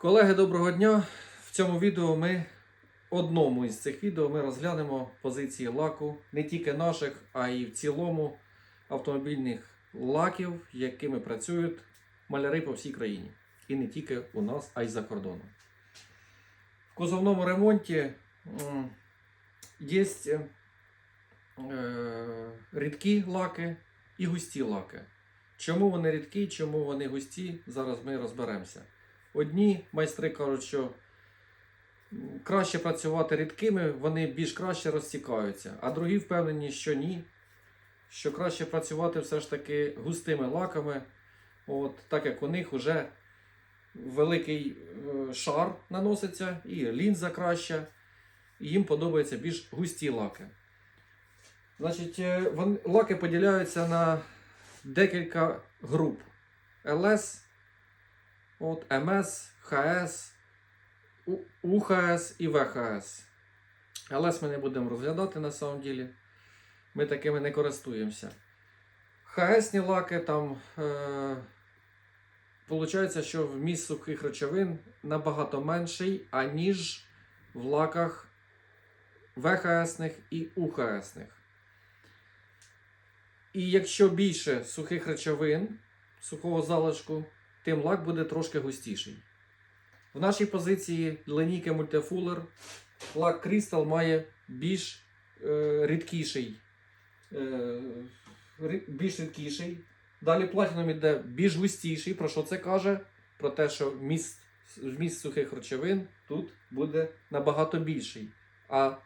Колеги, доброго дня! В цьому відео ми одному із цих відео ми розглянемо позиції лаку не тільки наших, а й в цілому автомобільних лаків, якими працюють маляри по всій країні. І не тільки у нас, а й за кордоном. В кузовному ремонті є е, рідкі лаки і густі лаки. Чому вони рідкі, чому вони густі, зараз ми розберемося. Одні майстри кажуть, що краще працювати рідкими, вони більш краще розтікаються, а другі впевнені, що ні. Що краще працювати все ж таки густими лаками, от, так як у них вже великий е, шар наноситься, і лінза краща, і їм подобаються більш густі лаки. Значить, е, лаки поділяються на декілька груп: ЛС, от, МС, ХС, УХС і ВХС. ЛС ми не будемо розглядати на самом ділі. Ми такими не користуємося. ХСні лаки там. Е- Получається, що вміст сухих речовин набагато менший, аніж в лаках ВХСних і УХСних. І якщо більше сухих речовин, сухого залишку, тим лак буде трошки густіший. В нашій позиції линійки Multifuller лак Crystal має більш е, рідкіший. Е, більш рідкіший. Далі Platinum іде більш густіший. Про що це каже? Про те, що вміст, вміст сухих речовин тут буде набагато більший. А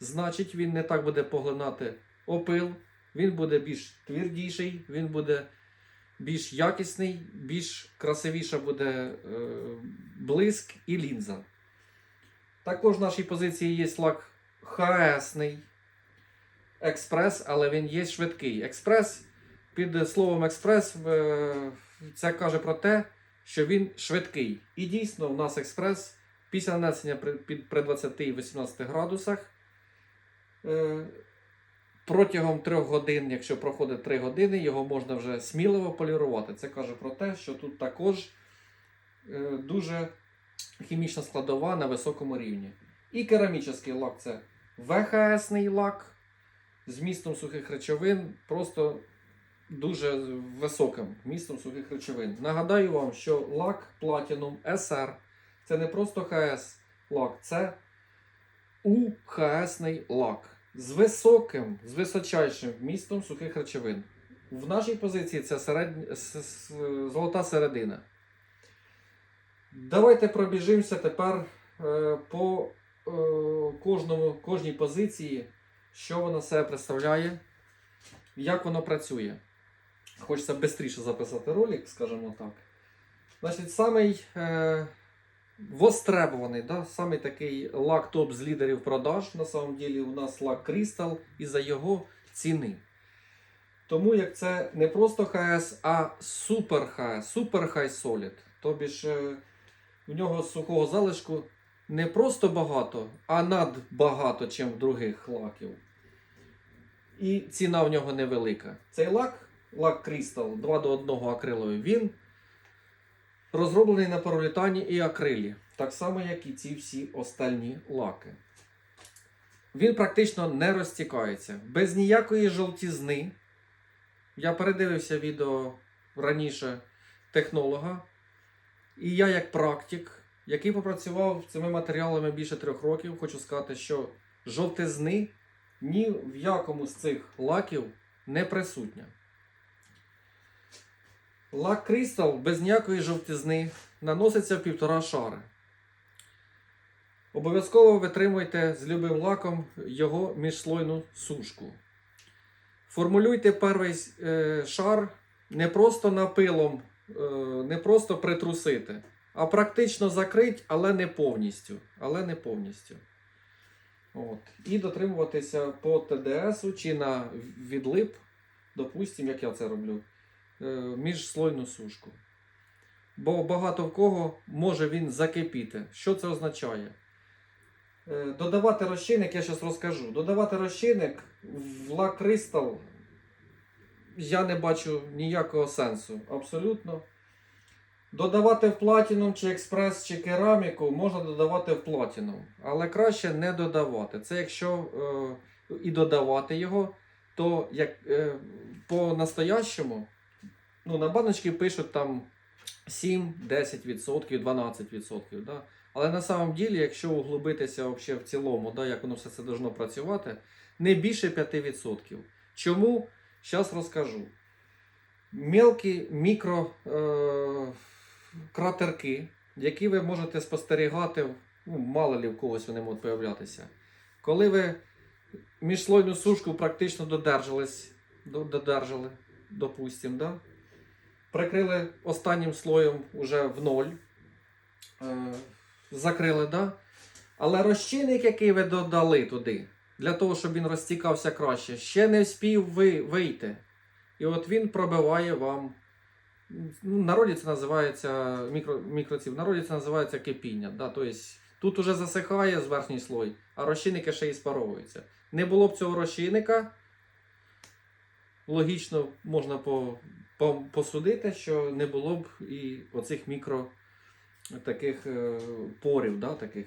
значить, він не так буде поглинати опил, він буде більш твердіший, він буде більш якісний, більш красивіша буде е, блиск і лінза. Також в нашій позиції є лак ХСний експрес, але він є швидкий. Експрес під словом експрес е, це каже про те, що він швидкий. І дійсно, в нас експрес після нанесення при, під, при 20-18 градусах. Протягом 3 годин, якщо проходить 3 години, його можна вже сміливо полірувати. Це каже про те, що тут також е, дуже хімічна складова на високому рівні. І керамічний лак це ВХСний лак з містом сухих речовин, просто дуже високим містом сухих речовин. Нагадаю вам, що лак Platinum SR це не просто ХС лак, це УХСний лак з високим, з височайшим вмістом сухих речовин. В нашій позиції це середня, с- с- золота середина. Давайте пробіжимося тепер е, по е, кожному, кожній позиції, що вона себе представляє, як воно працює. Хочеться швидше записати ролик, скажімо так. Значить, самий е, востребований, да, самий такий лак топ з лідерів продаж. На самом ділі у нас лак Crystal із-за його ціни. Тому як це не просто ХС, а супер ХС, супер хай солід. Тобі ж е, в нього сухого залишку не просто багато, а надбагато, чим в других лаків. І ціна в нього невелика. Цей лак, лак Crystal 2 до 1 акриловий, він розроблений на поролітані і акрилі. Так само, як і ці всі остальні лаки. Він практично не розтікається. Без ніякої жовтізни. Я передивився відео раніше технолога. І я, як практик, який попрацював цими матеріалами більше трьох років, хочу сказати, що жовтизни ні в якому з цих лаків не присутня. Лак Crystal без ніякої жовтизни наноситься в півтора шари. Обов'язково витримуйте з любим лаком його міжслойну сушку. Формулюйте перший е, шар не просто напилом, е, не просто притрусити, а практично закрить, але не повністю. Але не повністю. От. І дотримуватися по ТДСу чи на відлип, допустимо, як я це роблю, міжслойну сушку. Бо багато в кого може він закипіти. Що це означає? Е, Додавати розчинник, я зараз розкажу. Додавати розчинник в лак Crystal я не бачу ніякого сенсу. Абсолютно. Додавати в платінум чи експрес, чи кераміку можна додавати в платінум, але краще не додавати. Це якщо е, і додавати його, то як е, по настоящому, ну, на баночки пишуть там 7, 10%, 12%. Да? Але на самом ділі, якщо углубитися вообще в цілому, да, як воно все це должно працювати, не більше 5%. Чому? Зараз розкажу. Мелкі мікро е, кратерки, які ви можете спостерігати, ну, мало ли в когось вони можуть появлятися. Коли ви міжслойну сушку практично додержались, до- додержали, допустим, да? Прикрили останнім слоєм уже в ноль, е, закрили, да? але розчинник, який ви додали туди, для того, щоб він розтікався краще, ще не вспів ви, вийти. І от він пробиває вам. Ну, народі це називається мікро, мікроців, народі це називається кипіння. Да? Тобто тут уже засихає з верхній слой, а розчинники ще і спаровуються. Не було б цього розчинника. Логічно можна по, посудити, що не було б і оцих мікро таких е, порів, да? таких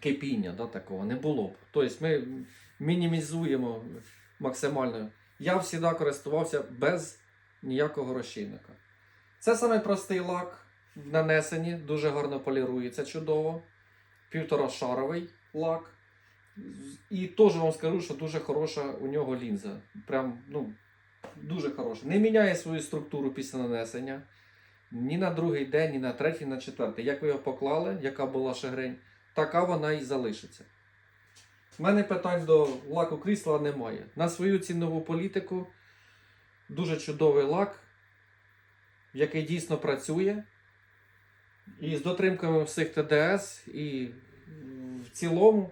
кипіння да? такого не було б. Тобто ми мінімізуємо максимально. Я завжди користувався без ніякого розчинника. Це саме простий лак в нанесенні, дуже гарно полірується чудово. Півторашаровий лак. І теж вам скажу, що дуже хороша у нього лінза. Прям, ну, дуже хороша. Не міняє свою структуру після нанесення. Ні на другий день, ні на третій, ні на четвертий. Як ви його поклали, яка була шагрень, така вона і залишиться. У мене питань до лаку крісла немає. На свою цінову політику дуже чудовий лак, який дійсно працює. І з дотримками всіх ТДС, і в цілому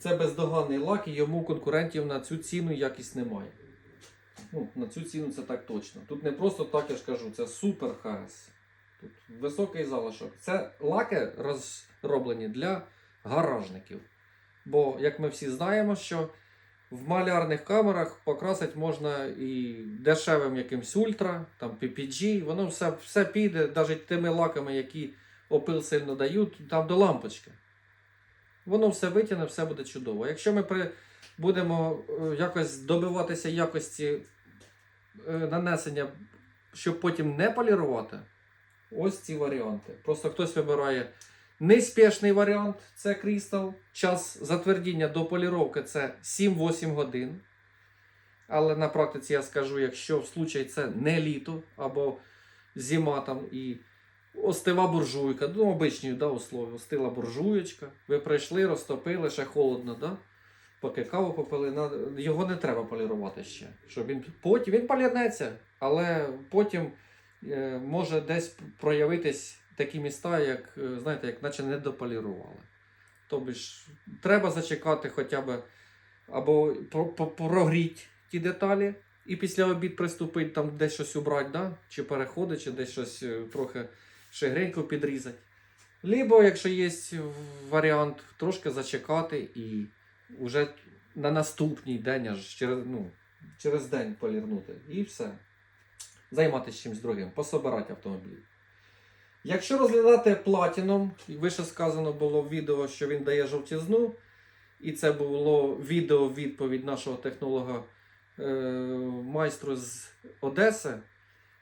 це бездоганний лак, і йому конкурентів на цю ціну якість немає. Ну, на цю ціну це так точно. Тут не просто так я ж кажу, це супер ХС. Тут високий залишок. Це лаки розроблені для гаражників. Бо, як ми всі знаємо, що в малярних камерах покрасити можна і дешевим якимсь ультра, там PPG, воно все, все піде, навіть тими лаками, які опил сильно дають, там до лампочки. Воно все витягне, все буде чудово. Якщо ми при, будемо е, якось добиватися якості нанесення, щоб потім не полірувати, ось ці варіанти. Просто хтось вибирає Неспішний варіант це крістал. Час затвердіння до поліровки це 7-8 годин. Але на практиці я скажу, якщо в случай це не літо або зима там і остива буржуйка, ну обичні да, условия, остила буржуєчка, ви прийшли, розтопили, ще холодно, да? Поки каву попили, його не треба полірувати ще. Щоб він, потім, він полірнеться, але потім е, може десь проявитись такі міста, як, е, знаєте, як наче не дополірували. Тобто ж треба зачекати хоча б або про- про- прогріть ті деталі, і після обід приступити там десь щось убрати, да? чи переходи, чи десь щось е, трохи шигренько підрізати. Либо, якщо є варіант, трошки зачекати і вже на наступний день, аж через, ну, через день полірнути. І все. Займатися чимось другим, пособирати автомобіль. Якщо розглядати платіном, вище сказано було в відео, що він дає жовтізну, і це було відео відповідь нашого технолога е, майстру з Одеси,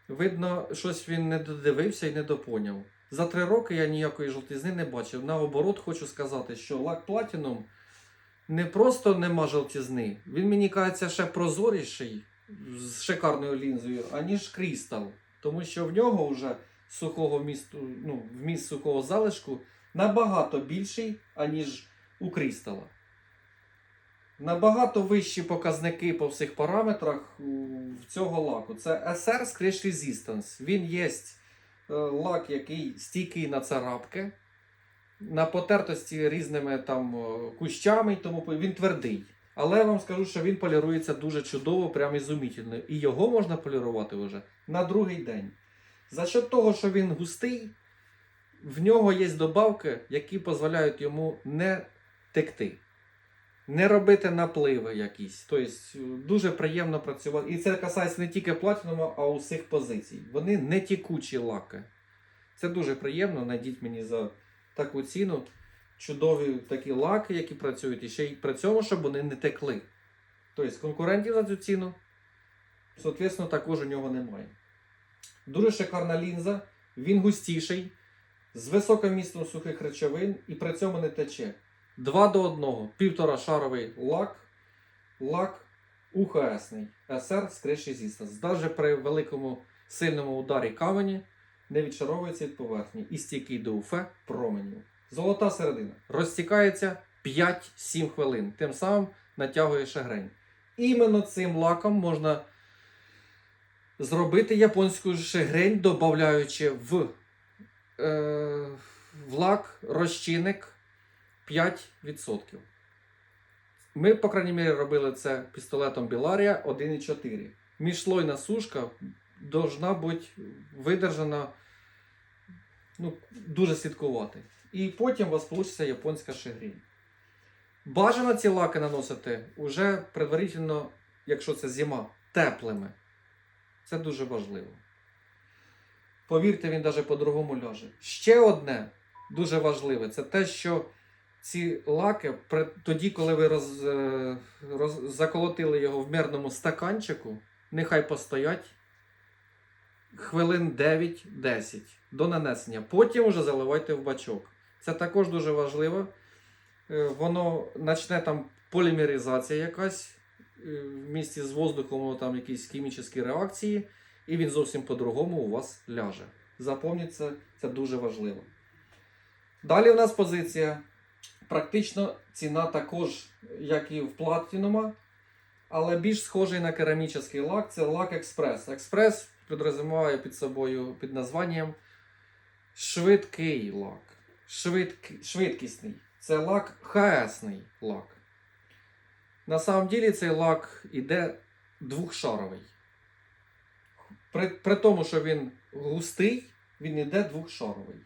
видно, щось він не додивився і не допоняв. За три роки я ніякої жовтизни не бачив. Наоборот, хочу сказати, що лак платіном не просто нема жовтізни, він мені кажеться ще прозоріший з шикарною лінзою, аніж крістал. Тому що в нього вже сухого вмісту, ну, вміст сухого залишку набагато більший, аніж у крістала. Набагато вищі показники по всіх параметрах в цього лаку. Це SR Scratch Resistance. Він є е, лак, який стійкий на царапки, на потертості різними там е, кущами, тому він твердий. Але я вам скажу, що він полірується дуже чудово, прям ізумітельно. І його можна полірувати вже на другий день. За счет того, що він густий, в нього є добавки, які дозволяють йому не текти. Не робити напливи якісь. Тобто дуже приємно працювати. І це касається не тільки платінума, а усіх позицій. Вони не тікучі лаки. Це дуже приємно. Найдіть мені за таку ціну. Чудові такі лаки, які працюють, і ще й при цьому, щоб вони не текли. Тобто конкурентів за цю ціну, соответственно, також у нього немає. Дуже шикарна лінза, він густіший, з високим містом сухих речовин і при цьому не тече. 2 до 1, півтора шаровий лак, лак УХСний SR з 360. Навіть при великому сильному ударі камені не відшаровується від поверхні і стійкий до УФ променів. Золота середина. Розтікається 5-7 хвилин. Тим самим натягує шагрень. Іменно цим лаком можна зробити японську шагрень, додаючи в, е, в лак розчинник 5%. Ми, по крайній мірі, робили це пістолетом Біларія 1,4. Міжслойна сушка должна бути видержана ну, дуже слідкувати. І потім у вас вийде японська шагрінь. Бажано ці лаки наносити уже предварительно, якщо це зима, теплими. Це дуже важливо. Повірте, він навіть по-другому ляже. Ще одне дуже важливе це те, що ці лаки, тоді, коли ви роз, е, роз, заколотили його в мирному стаканчику, нехай постоять хвилин 9-10 до нанесення. Потім вже заливайте в бачок. Це також дуже важливо. Е, Воно почне там полімеризація якась е, в місті з воздухом, воно там якісь хімічні реакції, і він зовсім по-другому у вас ляже. Запам'ятайте, це, це дуже важливо. Далі у нас позиція. Практично ціна також, як і в платінума, але більш схожий на керамічний лак це лак Експрес. Експрес підрозуміває під собою під названням швидкий лак. Швидк... Швидкісний. Це лак ХСний лак. На самом деле цей лак іде двохшаровий. При, при тому, що він густий, він іде двохшаровий.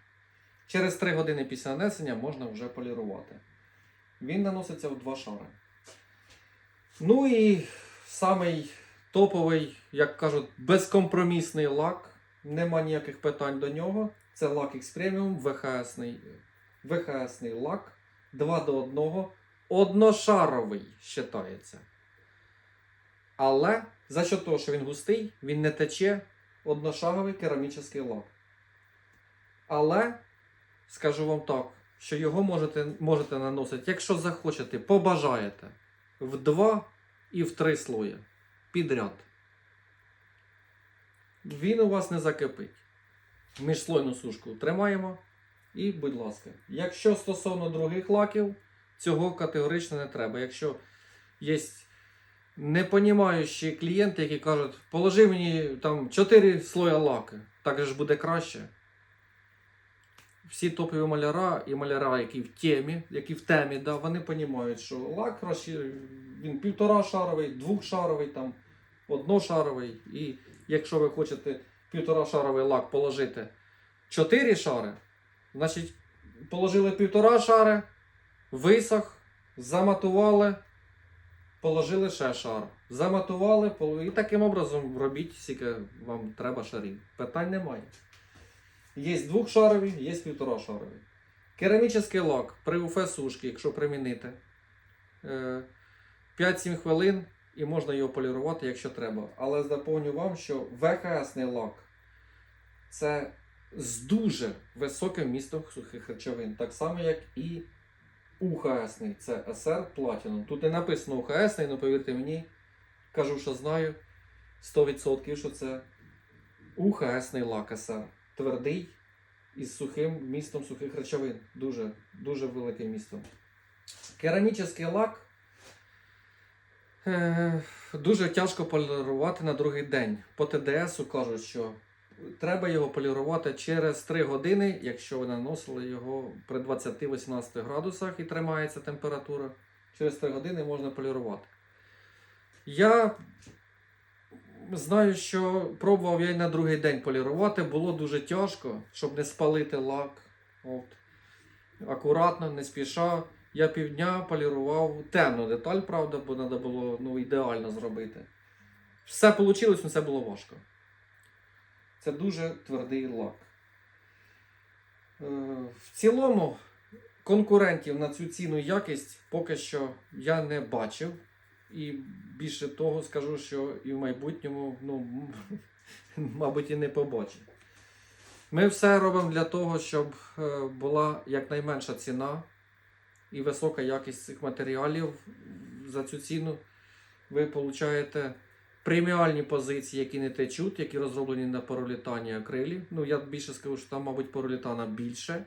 Через 3 години після нанесення можна вже полірувати. Він наноситься в два шари. Ну і самий топовий, як кажуть, безкомпромісний лак. Нема ніяких питань до нього. Це лак X Premium, ВХСний, ВХСний лак 2 до 1. Одношаровий вважається. Але за що того, що він густий, він не тече одношаровий керамічний лак. Але скажу вам так, що його можете, можете наносити, якщо захочете, побажаєте, в два і в три слої підряд. Він у вас не закипить. Міжслойну сушку тримаємо. І, будь ласка, якщо стосовно других лаків, цього категорично не треба. Якщо є непонімаючі клієнти, які кажуть, положи мені там 4 слоя лаки, так же ж буде краще всі топові маляра і маляра, які в темі, які в темі, да, вони розуміють, що лак він півтора шаровий, двохшаровий, там, одношаровий. І якщо ви хочете півтора шаровий лак положити 4 шари, значить положили півтора шари, висох, заматували, положили ще шар. Заматували, і таким образом робіть, скільки вам треба шарів. Питань немає. Є двохшарові, є півторашарові. Керамічний лак при УФ сушки, якщо примінити, е, 5-7 хвилин і можна його полірувати, якщо треба. Але заповню вам, що ВХСний лак це з дуже високим містом сухих речовин, так само, як і УХСний, це SR Platinum. Тут не написано УХСний, але повірте мені, кажу, що знаю 100%, що це УХСний лак SR твердий із сухим містом сухих речовин. Дуже, дуже велике місто. Керамічний лак дуже тяжко полірувати на другий день. По ТДСу кажуть, що треба його полірувати через 3 години, якщо ви наносили його при 20-18 градусах і тримається температура. Через 3 години можна полірувати. Я Знаю, що пробував я й на другий день полірувати, було дуже тяжко, щоб не спалити лак. От. Акуратно, не спіша. Я півдня полірував темну деталь, правда, бо треба було ну, ідеально зробити. Все вийшло, але це було важко. Це дуже твердий лак. Е, В цілому, конкурентів на цю ціну і якість поки що я не бачив. І більше того скажу, що і в майбутньому, ну, мабуть, і не побачу. Ми все робимо для того, щоб е, була якнайменша ціна і висока якість цих матеріалів. За цю ціну ви получаєте преміальні позиції, які не течуть, які розроблені на поролітані акрилі. Ну, я більше скажу, що там, мабуть, поролітана більше.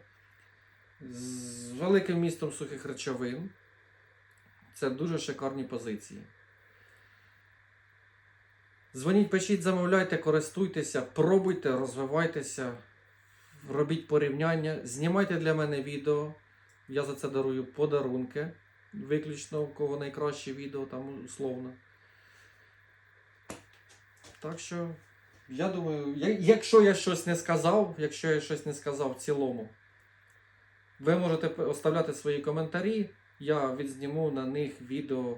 З великим містом сухих речовин. Це дуже шикарні позиції. Дзвоніть, пишіть, замовляйте, користуйтеся, пробуйте, розвивайтеся, робіть порівняння, знімайте для мене відео. Я за це дарую подарунки. Виключно у кого найкраще відео, там условно. Так що, я думаю, я- якщо я щось не сказав, якщо я щось не сказав в цілому, ви можете оставляти свої коментарі, я відзніму на них відео,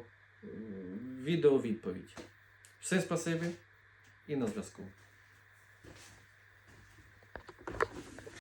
відео відповідь. Все спасибі і на зв'язку.